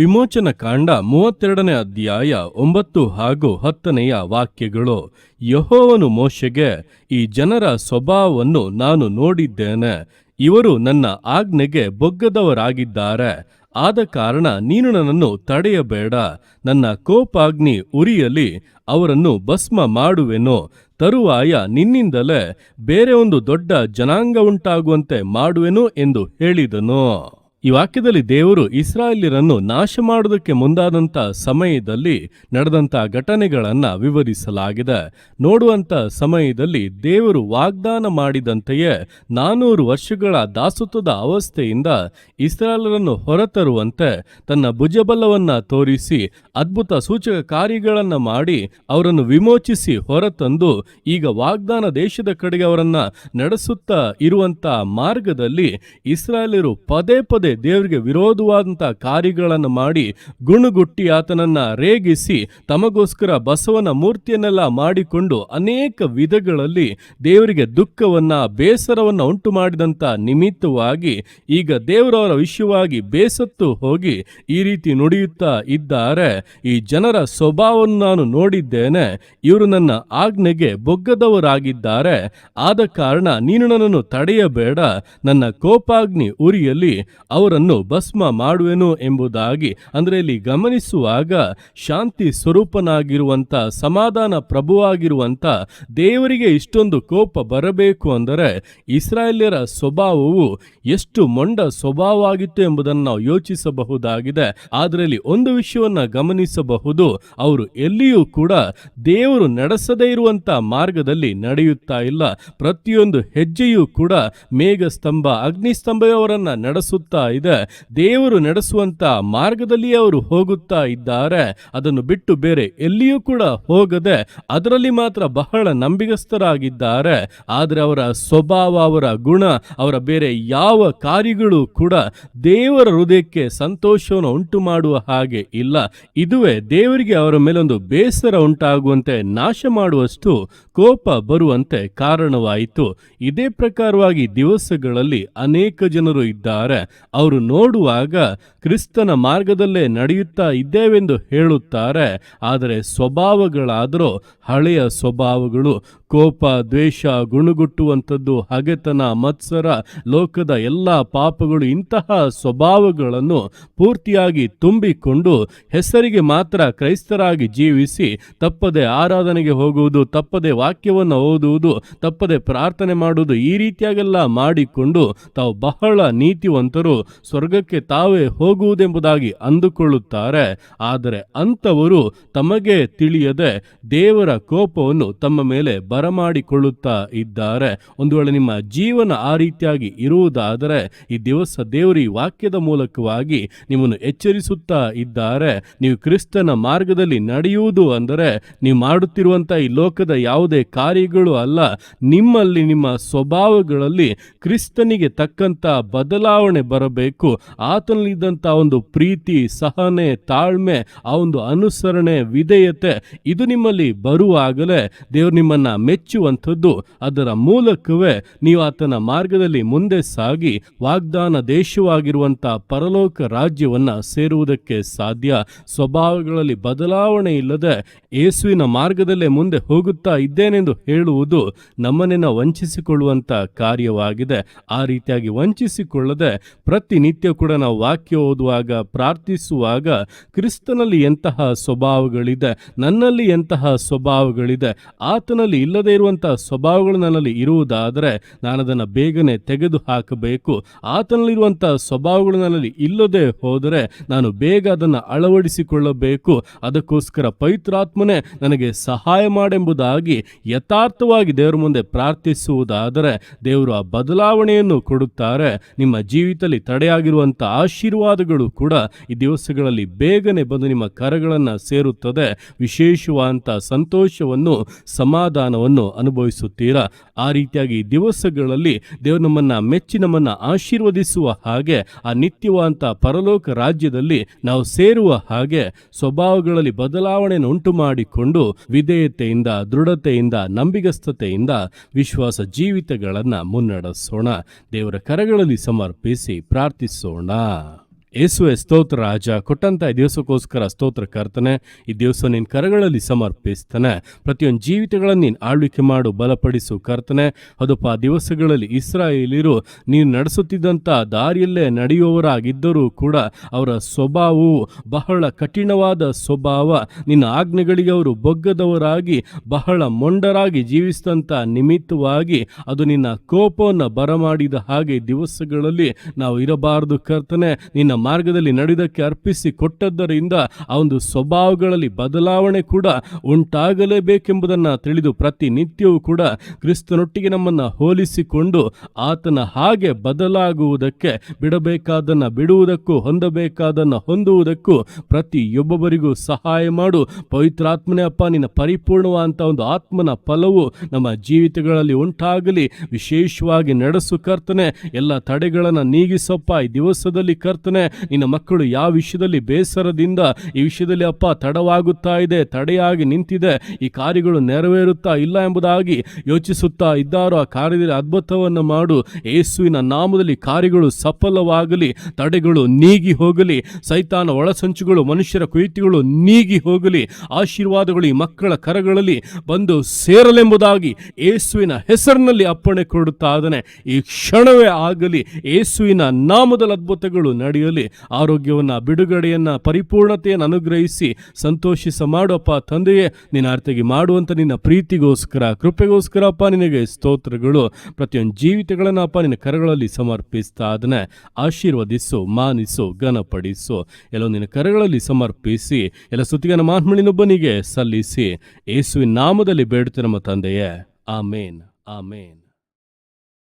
ವಿಮೋಚನ ಕಾಂಡ ಮೂವತ್ತೆರಡನೇ ಅಧ್ಯಾಯ ಒಂಬತ್ತು ಹಾಗೂ ಹತ್ತನೆಯ ವಾಕ್ಯಗಳು. ಯಹೋವನು ಮೋಶೆಗೆ, ಈ ಜನರ ಸ್ವಭಾವವನ್ನು ನಾನು ನೋಡಿದ್ದೇನೆ. ಇವರು ನನ್ನ ಆಜ್ಞೆಗೆ ಬೊಗ್ಗದವರಾಗಿದ್ದಾರೆ. ಆದ ಕಾರಣ ನೀನು ನನ್ನನ್ನು ತಡೆಯಬೇಡ. ನನ್ನ ಕೋಪಾಗ್ನಿ ಉರಿಯಲಿ, ಅವರನ್ನು ಭಸ್ಮ ಮಾಡುವೆನು. ತರುವಾಯ ನಿನ್ನಿಂದಲೇ ಬೇರೆ ಒಂದು ದೊಡ್ಡ ಜನಾಂಗ ಉಂಟಾಗುವಂತೆ ಮಾಡುವೆನು ಎಂದು ಹೇಳಿದನು. ಈ ವಾಕ್ಯದಲ್ಲಿ ದೇವರು ಇಸ್ರಾಯೇಲ್ಯರನ್ನು ನಾಶ ಮಾಡುವುದಕ್ಕೆ ಮುಂದಾದಂಥ ಸಮಯದಲ್ಲಿ ನಡೆದಂಥ ಘಟನೆಗಳನ್ನು ವಿವರಿಸಲಾಗಿದೆ. ನೋಡುವಂಥ ಸಮಯದಲ್ಲಿ ದೇವರು ವಾಗ್ದಾನ ಮಾಡಿದಂತೆಯೇ ನಾನೂರು ವರ್ಷಗಳ ದಾಸತ್ವದ ಅವಸ್ಥೆಯಿಂದ ಇಸ್ರಾಯೇಲರನ್ನು ಹೊರತರುವಂತೆ ತನ್ನ ಭುಜಬಲವನ್ನು ತೋರಿಸಿ ಅದ್ಭುತ ಸೂಚಕ ಕಾರ್ಯಗಳನ್ನು ಮಾಡಿ ಅವರನ್ನು ವಿಮೋಚಿಸಿ ಹೊರತಂದು ಈಗ ವಾಗ್ದಾನ ದೇಶದ ಕಡೆಗೆ ಅವರನ್ನು ನಡೆಸುತ್ತಾ ಇರುವಂತ ಮಾರ್ಗದಲ್ಲಿ ಇಸ್ರಾಯೇಲರು ಪದೇ ಪದೇ ದೇವರಿಗೆ ವಿರೋಧವಾದಂಥ ಕಾರ್ಯಗಳನ್ನು ಮಾಡಿ ಗುಣಗುಟ್ಟಿ ಆತನನ್ನ ರೇಗಿಸಿ ತಮಗೋಸ್ಕರ ಬಸವನ ಮೂರ್ತಿಯನ್ನೆಲ್ಲ ಮಾಡಿಕೊಂಡು ಅನೇಕ ವಿಧಗಳಲ್ಲಿ ದೇವರಿಗೆ ದುಃಖವನ್ನ, ಬೇಸರವನ್ನ ಉಂಟು ಮಾಡಿದಂಥ ನಿಮಿತ್ತವಾಗಿ ಈಗ ದೇವರವರ ವಿಷಯವಾಗಿ ಬೇಸತ್ತು ಹೋಗಿ ಈ ರೀತಿ ನುಡಿಯುತ್ತಾ ಇದ್ದಾರೆ. ಈ ಜನರ ಸ್ವಭಾವವನ್ನು ನಾನು ನೋಡಿದ್ದೇನೆ. ಇವರು ನನ್ನ ಆಜ್ಞೆಗೆ ಬೊಗ್ಗದವರಾಗಿದ್ದಾರೆ. ಆದ ಕಾರಣ ನೀನು ನನ್ನನ್ನು ತಡೆಯಬೇಡ. ನನ್ನ ಕೋಪಾಗ್ನಿ ಉರಿಯಲ್ಲಿ ಅವರನ್ನು ಭಸ್ಮ ಮಾಡುವೆನು ಎಂಬುದಾಗಿ ಅಂದರೆ ಇಲ್ಲಿ ಗಮನಿಸುವಾಗ ಶಾಂತಿ ಸ್ವರೂಪನಾಗಿರುವಂತ, ಸಮಾಧಾನ ಪ್ರಭುವಾಗಿರುವಂತ, ದೇವರಿಗೆ ಇಷ್ಟೊಂದು ಕೋಪ ಬರಬೇಕು ಅಂದರೆ ಇಸ್ರಾಯೇಲ್ಯರ ಸ್ವಭಾವವು ಎಷ್ಟು ಮೊಂಡ ಸ್ವಭಾವವಾಗಿತ್ತು ಎಂಬುದನ್ನು ನಾವು ಯೋಚಿಸಬಹುದಾಗಿದೆ. ಆದರೆ ಇಲ್ಲಿ ಒಂದು ವಿಷಯವನ್ನು ಗಮನಿಸಬಹುದು. ಅವರು ಎಲ್ಲಿಯೂ ಕೂಡ ದೇವರು ನಡೆಸದೇ ಇರುವಂತ ಮಾರ್ಗದಲ್ಲಿ ನಡೆಯುತ್ತಾ ಇಲ್ಲ. ಪ್ರತಿಯೊಂದು ಹೆಜ್ಜೆಯೂ ಕೂಡ ಮೇಘಸ್ತಂಭ, ಅಗ್ನಿಸ್ತಂಭವರನ್ನು ನಡೆಸುತ್ತಾ ಇದೆ. ದೇವರು ನಡೆಸುವಂತ ಮಾರ್ಗದಲ್ಲಿ ಅವರು ಹೋಗುತ್ತಾ ಇದ್ದಾರೆ. ಅದನ್ನು ಬಿಟ್ಟು ಬೇರೆ ಎಲ್ಲಿಯೂ ಕೂಡ ಹೋಗದೆ ಅದರಲ್ಲಿ ಮಾತ್ರ ಬಹಳ ನಂಬಿಗಸ್ತರಾಗಿದ್ದಾರೆ. ಆದರೆ ಅವರ ಸ್ವಭಾವ, ಅವರ ಗುಣ, ಅವರ ಬೇರೆ ಯಾವ ಕಾರ್ಯಗಳು ಕೂಡ ದೇವರ ಹೃದಯಕ್ಕೆ ಸಂತೋಷವನ್ನು ಉಂಟು ಮಾಡುವ ಹಾಗೆ ಇಲ್ಲ. ಇದುವೇ ದೇವರಿಗೆ ಅವರ ಮೇಲೊಂದು ಬೇಸರ ಉಂಟಾಗುವಂತೆ ನಾಶ ಮಾಡುವಷ್ಟು ಕೋಪ ಬರುವಂತೆ ಕಾರಣವಾಯಿತು. ಇದೇ ಪ್ರಕಾರವಾಗಿ ದಿವಸಗಳಲ್ಲಿ ಅನೇಕ ಜನರು ಇದ್ದಾರೆ. ಅವರು ನೋಡುವಾಗ ಕ್ರಿಸ್ತನ ಮಾರ್ಗದಲ್ಲೇ ನಡೆಯುತ್ತಾ ಇದ್ದೇವೆಂದು ಹೇಳುತ್ತಾರೆ. ಆದರೆ ಸ್ವಭಾವಗಳಾದರೂ ಹಳೆಯ ಸ್ವಭಾವಗಳು, ಕೋಪ, ದ್ವೇಷ ಗುಣಗುಟ್ಟುವಂಥದ್ದು, ಹಗೆತನ, ಮತ್ಸರ, ಲೋಕದ ಎಲ್ಲ ಪಾಪಗಳು ಇಂತಹ ಸ್ವಭಾವಗಳನ್ನು ಪೂರ್ತಿಯಾಗಿ ತುಂಬಿಕೊಂಡು ಹೆಸರಿಗೆ ಮಾತ್ರ ಕ್ರೈಸ್ತರಾಗಿ ಜೀವಿಸಿ ತಪ್ಪದೆ ಆರಾಧನೆಗೆ ಹೋಗುವುದು, ತಪ್ಪದೆ ವಾಕ್ಯವನ್ನು ಓದುವುದು, ತಪ್ಪದೆ ಪ್ರಾರ್ಥನೆ ಮಾಡುವುದು ಈ ರೀತಿಯಾಗೆಲ್ಲ ಮಾಡಿಕೊಂಡು ತಾವು ಬಹಳ ನೀತಿವಂತರು. ಸ್ವರ್ಗಕ್ಕೆ ತಾವೇ ಹೋಗುವುದೆಂಬುದಾಗಿ ಅಂದುಕೊಳ್ಳುತ್ತಾರೆ. ಆದರೆ ಅಂಥವರು ತಮಗೆ ತಿಳಿಯದೆ ದೇವರ ಕೋಪವನ್ನು ತಮ್ಮ ಮೇಲೆ ಬರಮಾಡಿಕೊಳ್ಳುತ್ತಾ ಇದ್ದಾರೆ. ಒಂದು ವೇಳೆ ನಿಮ್ಮ ಜೀವನ ಆ ರೀತಿಯಾಗಿ ಇರುವುದಾದರೆ, ಈ ದಿವಸ ದೇವರಿ ವಾಕ್ಯದ ಮೂಲಕವಾಗಿ ನಿಮ್ಮನ್ನು ಎಚ್ಚರಿಸುತ್ತಾ ಇದ್ದಾರೆ. ನೀವು ಕ್ರಿಸ್ತನ ಮಾರ್ಗದಲ್ಲಿ ನಡೆಯುವುದು ಅಂದರೆ, ನೀವು ಮಾಡುತ್ತಿರುವಂಥ ಈ ಲೋಕದ ಯಾವುದೇ ಕಾರ್ಯಗಳು ಅಲ್ಲ, ನಿಮ್ಮಲ್ಲಿ ನಿಮ್ಮ ಸ್ವಭಾವಗಳಲ್ಲಿ ಕ್ರಿಸ್ತನಿಗೆ ತಕ್ಕಂತ ಬದಲಾವಣೆ ಬರಬೇಕು ಆತನಲ್ಲಿದ್ದಂಥ ಒಂದು ಪ್ರೀತಿ, ಸಹನೆ, ತಾಳ್ಮೆ, ಆ ಒಂದು ಅನುಸರಣೆ, ವಿಧೇಯತೆ ಇದು ನಿಮ್ಮಲ್ಲಿ ಬರುವಾಗಲೇ ದೇವರು ನಿಮ್ಮನ್ನ ಮೆಚ್ಚುವಂಥದ್ದು. ಅದರ ಮೂಲಕವೇ ನೀವು ಆತನ ಮಾರ್ಗದಲ್ಲಿ ಮುಂದೆ ಸಾಗಿ ವಾಗ್ದಾನ ದೇಶವಾಗಿರುವಂಥ ಪರಲೋಕ ರಾಜ್ಯವನ್ನ ಸೇರುವುದಕ್ಕೆ ಸಾಧ್ಯ. ಸ್ವಭಾವಗಳಲ್ಲಿ ಬದಲಾವಣೆ ಇಲ್ಲದೆ ಯೇಸುವಿನ ಮಾರ್ಗದಲ್ಲೇ ಮುಂದೆ ಹೋಗುತ್ತಾ ಇದ್ದೇನೆಂದು ಹೇಳುವುದು ನಮ್ಮನ್ನೆನ ವಂಚಿಸಿಕೊಳ್ಳುವಂತ ಕಾರ್ಯವಾಗಿದೆ. ಆ ರೀತಿಯಾಗಿ ವಂಚಿಸಿಕೊಳ್ಳದೆ ಪ್ರತಿನಿತ್ಯ ಕೂಡ ನಾವು ವಾಕ್ಯ ಓದುವಾಗ, ಪ್ರಾರ್ಥಿಸುವಾಗ ಕ್ರಿಸ್ತನಲ್ಲಿ ಎಂತಹ ಸ್ವಭಾವಗಳಿದೆ, ನನ್ನಲ್ಲಿ ಎಂತಹ ಸ್ವಭಾವಗಳಿದೆ, ಆತನಲ್ಲಿ ಇಲ್ಲದೇ ಇರುವಂತಹ ಸ್ವಭಾವಗಳು ನನ್ನಲ್ಲಿ ಇರುವುದಾದರೆ ನಾನು ಅದನ್ನು ಬೇಗನೆ ತೆಗೆದು ಹಾಕಬೇಕು ಆತನಲ್ಲಿರುವಂತಹ ಸ್ವಭಾವಗಳು ನನ್ನಲ್ಲಿ ಇಲ್ಲದೆ ಹೋದರೆ ನಾನು ಬೇಗ ಅದನ್ನು ಅಳವಡಿಸಿಕೊಳ್ಳಬೇಕು. ಅದಕ್ಕೋಸ್ಕರ ಪವಿತ್ರಾತ್ಮನೇ ನನಗೆ ಸಹಾಯ ಮಾಡೆಂಬುದಾಗಿ ಯಥಾರ್ಥವಾಗಿ ದೇವರ ಮುಂದೆ ಪ್ರಾರ್ಥಿಸುವುದಾದರೆ ದೇವರು ಆ ಬದಲಾವಣೆಯನ್ನು ಕೊಡುತ್ತಾರೆ. ನಿಮ್ಮ ಜೀವಿತದಲ್ಲಿ ತಡೆಯಾಗಿರುವಂಥ ಆಶೀರ್ವಾದಗಳು ಕೂಡ ಈ ದಿವಸಗಳಲ್ಲಿ ಬೇಗನೆ ಬಂದು ನಿಮ್ಮ ಕರಗಳನ್ನು ಸೇರುತ್ತದೆ. ವಿಶೇಷವಾದಂಥ ಸಂತೋಷವನ್ನು, ಸಮಾಧಾನವನ್ನು ಅನುಭವಿಸುತ್ತೀರಾ? ಆ ರೀತಿಯಾಗಿ ಈ ದಿವಸಗಳಲ್ಲಿ ದೇವರು ನಮ್ಮನ್ನ ಮೆಚ್ಚಿ ನಮ್ಮನ್ನ ಆಶೀರ್ವದಿಸುವ ಹಾಗೆ, ಆ ನಿತ್ಯವಾದಂಥ ಪರಲೋಕ ರಾಜ್ಯದಲ್ಲಿ ನಾವು ಸೇರುವ ಹಾಗೆ ಸ್ವಭಾವಗಳಲ್ಲಿ ಬದಲಾವಣೆಯನ್ನು ಉಂಟು ಮಾಡಿಕೊಂಡು ವಿಧೇಯತೆಯಿಂದ, ದೃಢತೆಯಿಂದ, ನಂಬಿಗಸ್ತತೆಯಿಂದ ವಿಶ್ವಾಸ ಜೀವಿತಗಳನ್ನು ಮುನ್ನಡೆಸೋಣ. ದೇವರ ಕರಗಳಲ್ಲಿ ಸಮರ್ಪಿಸಿ ಪ್ರಾರ್ಥಿಸೋಣ. ಯೇಸುವೆ ಸ್ತೋತ್ರ ರಾಜ, ಕೊಟ್ಟಂತ ಈ ದಿವಸಕ್ಕೋಸ್ಕರ ಸ್ತೋತ್ರ ಕರ್ತನೆ, ಈ ದಿವಸ ನಿನ್ನ ಕರಗಳಲ್ಲಿ ಸಮರ್ಪಿಸ್ತಾನೆ. ಪ್ರತಿಯೊಂದು ಜೀವಿತಗಳನ್ನು ನೀನು ಆಳ್ವಿಕೆ ಮಾಡು, ಬಲಪಡಿಸು ಕರ್ತನೆ. ಅದಪ್ಪ ಆ ದಿವಸಗಳಲ್ಲಿ ಇಸ್ರಾಯೇಲಿರು ನೀನು ನಡೆಸುತ್ತಿದ್ದಂಥ ದಾರಿಯಲ್ಲೇ ನಡೆಯುವವರಾಗಿದ್ದರೂ ಕೂಡ ಅವರ ಸ್ವಭಾವವು ಬಹಳ ಕಠಿಣವಾದ ಸ್ವಭಾವ. ನಿನ್ನ ಆಜ್ಞೆಗಳಿಗೆ ಅವರು ಬೊಗ್ಗದವರಾಗಿ, ಬಹಳ ಮೊಂಡರಾಗಿ ಜೀವಿಸಿದಂಥ ನಿಮಿತ್ತವಾಗಿ ಅದು ನಿನ್ನ ಕೋಪವನ್ನು ಬರಮಾಡಿದ ಹಾಗೆ ದಿವಸಗಳಲ್ಲಿ ನಾವು ಇರಬಾರದು ಕರ್ತನೆ. ನಿನ್ನ ಮಾರ್ಗದಲ್ಲಿ ನಡೆದಕ್ಕೆ ಅರ್ಪಿಸಿ ಕೊಟ್ಟದ್ದರಿಂದ ಆ ಒಂದು ಸ್ವಭಾವಗಳಲ್ಲಿ ಬದಲಾವಣೆ ಕೂಡ ಉಂಟಾಗಲೇಬೇಕೆಂಬುದನ್ನು ತಿಳಿದು ಪ್ರತಿನಿತ್ಯವೂ ಕೂಡ ಕ್ರಿಸ್ತನೊಟ್ಟಿಗೆ ನಮ್ಮನ್ನು ಹೋಲಿಸಿಕೊಂಡು ಆತನ ಹಾಗೆ ಬದಲಾಗುವುದಕ್ಕೆ ಬಿಡಬೇಕಾದನ್ನು ಬಿಡುವುದಕ್ಕೂ ಹೊಂದಬೇಕಾದನ್ನು ಹೊಂದುವುದಕ್ಕೂ ಪ್ರತಿಯೊಬ್ಬೊಬ್ಬರಿಗೂ ಸಹಾಯ ಮಾಡು. ಪವಿತ್ರಾತ್ಮನೇ ಅಪ್ಪ, ನಿನ್ನ ಪರಿಪೂರ್ಣವಾದಂಥ ಒಂದು ಆತ್ಮನ ಫಲವು ನಮ್ಮ ಜೀವಿತಗಳಲ್ಲಿ ಉಂಟಾಗಲಿ. ವಿಶೇಷವಾಗಿ ನಡೆಸು ಕರ್ತನೆ, ಎಲ್ಲ ತಡೆಗಳನ್ನು ನೀಗಿಸಪ್ಪ. ಈ ದಿವಸದಲ್ಲಿ ಕರ್ತನೆ ನಿನ್ನ ಮಕ್ಕಳು ಯಾವ ವಿಷಯದಲ್ಲಿ ಬೇಸರದಿಂದ ಈ ವಿಷಯದಲ್ಲಿ ಅಪ್ಪ ತಡವಾಗುತ್ತಾ ಇದೆ, ತಡೆಯಾಗಿ ನಿಂತಿದೆ, ಈ ಕಾರ್ಯಗಳು ನೆರವೇರುತ್ತಾ ಇಲ್ಲ ಎಂಬುದಾಗಿ ಯೋಚಿಸುತ್ತಾ ಇದ್ದಾರೋ ಆ ಕಾರ್ಯದಲ್ಲಿ ಅದ್ಭುತವನ್ನು ಮಾಡು. ಯೇಸುವಿನ ನಾಮದಲ್ಲಿ ಕಾರ್ಯಗಳು ಸಫಲವಾಗಲಿ, ತಡೆಗಳು ನೀಗಿ ಹೋಗಲಿ, ಸೈತಾನ ಒಳಸಂಚುಗಳು, ಮನುಷ್ಯರ ಕುಯಿತಿಗಳು ನೀಗಿ ಹೋಗಲಿ, ಆಶೀರ್ವಾದಗಳು ಈ ಮಕ್ಕಳ ಕರಗಳಲ್ಲಿ ಬಂದು ಸೇರಲೆಂಬುದಾಗಿ ಯೇಸುವಿನ ಹೆಸರಿನಲ್ಲಿ ಅಪ್ಪಣೆ ಕೊಡುತ್ತಾದನೆ ಈ ಕ್ಷಣವೇ ಆಗಲಿ ಯೇಸುವಿನ ನಾಮದಲ್ಲಿ ಅದ್ಭುತಗಳು ನಡೆಯಲಿ. ಆರೋಗ್ಯವನ್ನ, ಬಿಡುಗಡೆಯನ್ನ, ಪರಿಪೂರ್ಣತೆಯನ್ನು ಅನುಗ್ರಹಿಸಿ ಸಂತೋಷಿಸ ಮಾಡೋಪ್ಪ ತಂದೆಯೇ, ನಿನ್ನ ಅರ್ಥಗೆ ಮಾಡುವಂತ ನಿನ್ನ ಪ್ರೀತಿಗೋಸ್ಕರ ಕೃಪೆಗೋಸ್ಕರ ಅಪ್ಪ ನಿನಗೆ ಸ್ತೋತ್ರಗಳು. ಪ್ರತಿಯೊಂದು ಜೀವಿತಗಳನ್ನು ಅಪ್ಪ ನಿನ್ನ ಕರಗಳಲ್ಲಿ ಸಮರ್ಪಿಸ್ತಾ ಅದನ್ನೇ ಆಶೀರ್ವದಿಸು, ಮಾನಿಸು, ಘನಪಡಿಸು. ಎಲ್ಲೋ ನಿನ್ನ ಕರಗಳಲ್ಲಿ ಸಮರ್ಪಿಸಿ, ಎಲ್ಲ ಸುತ್ತಿಗನ ಮಾನ್ಮಣಿನೊಬ್ಬನಿಗೆ ಸಲ್ಲಿಸಿ. ಯೇಸುವಿನ ನಾಮದಲ್ಲಿ ಬೇಡುತ್ತೆ ನಮ್ಮ ತಂದೆಯೇ. ಆಮೇನ್ ಆಮೇನ್.